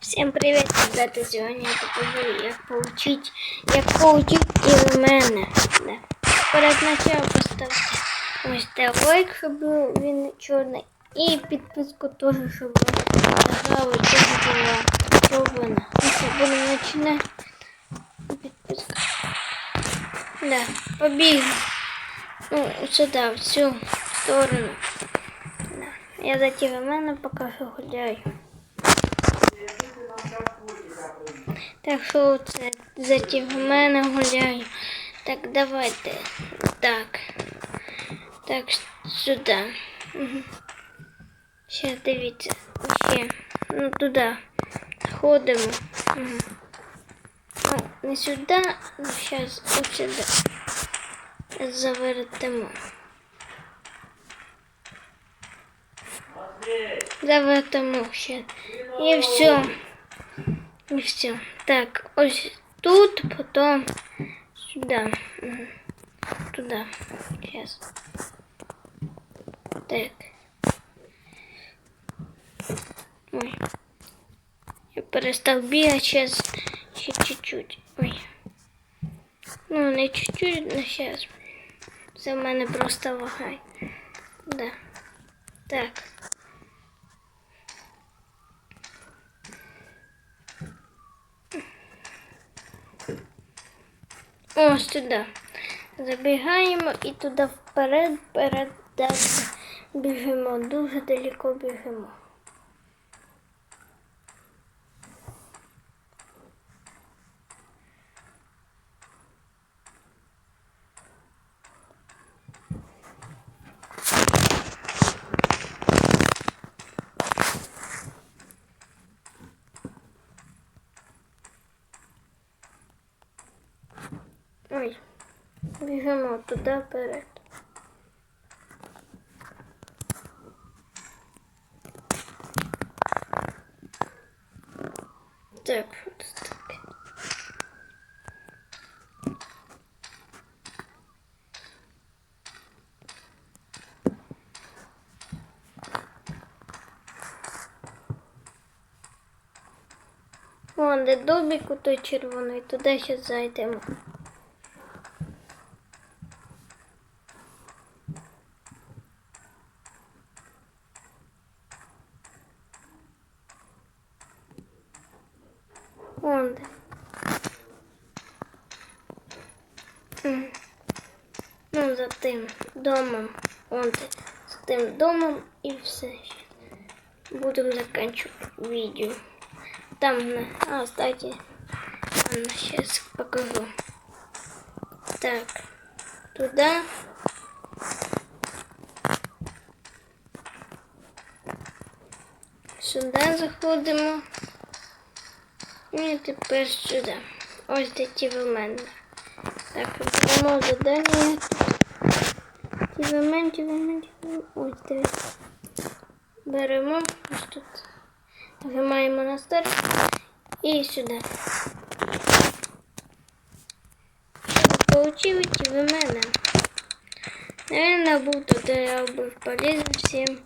Всем привет, ребята! Сегодня я покажу, як получить, як получить і в мене. Да. Перед началом поставте ось те лайк, щоб він чорний. І підписку теж, щоб нажали, теж була червона. Ну що, будемо починати. Да, побігли. Ну, сюди, в цю сторону. Да. Я за ті покажу гуляю. Так що це за в мене гуляю. Так, давайте. Так. Так, сюди. Угу. Ще дивіться. Ще. Ну туди. Ходимо. Угу. Ну, не сюди, ну зараз ось сюди. Завертимо. Завертимо ще. І все. І все. Так, ось тут, потом сюда. Мгм. Туда. Сейчас. Так. Ой. Я перестав бігати, сейчас ще чуть-чуть. Ой. Ну, не чуть-чуть, но сейчас. Це в мене просто лагай. Да. Так. О, сюди. Забігаємо і туди вперед, вперед, далі біжимо, дуже далеко біжимо. Ой, біжимо туди вперед. Так, от так. Вон, де домик у той червоний, туди ще зайдемо. М. Ну, за тим домом. Де. За тим домом і все. Будемо заканчивать видео. Там, на... а, кстати, сейчас покажу. Так, туда. Сюди заходимо. І тепер сюди. Ось в мене. Так, беремо задання. Ті в мене. Ось дивіться. Беремо ось тут. Нажимаємо на старт і сюди. Получили ті в мене. Наверное, буду, да я був полезен всім.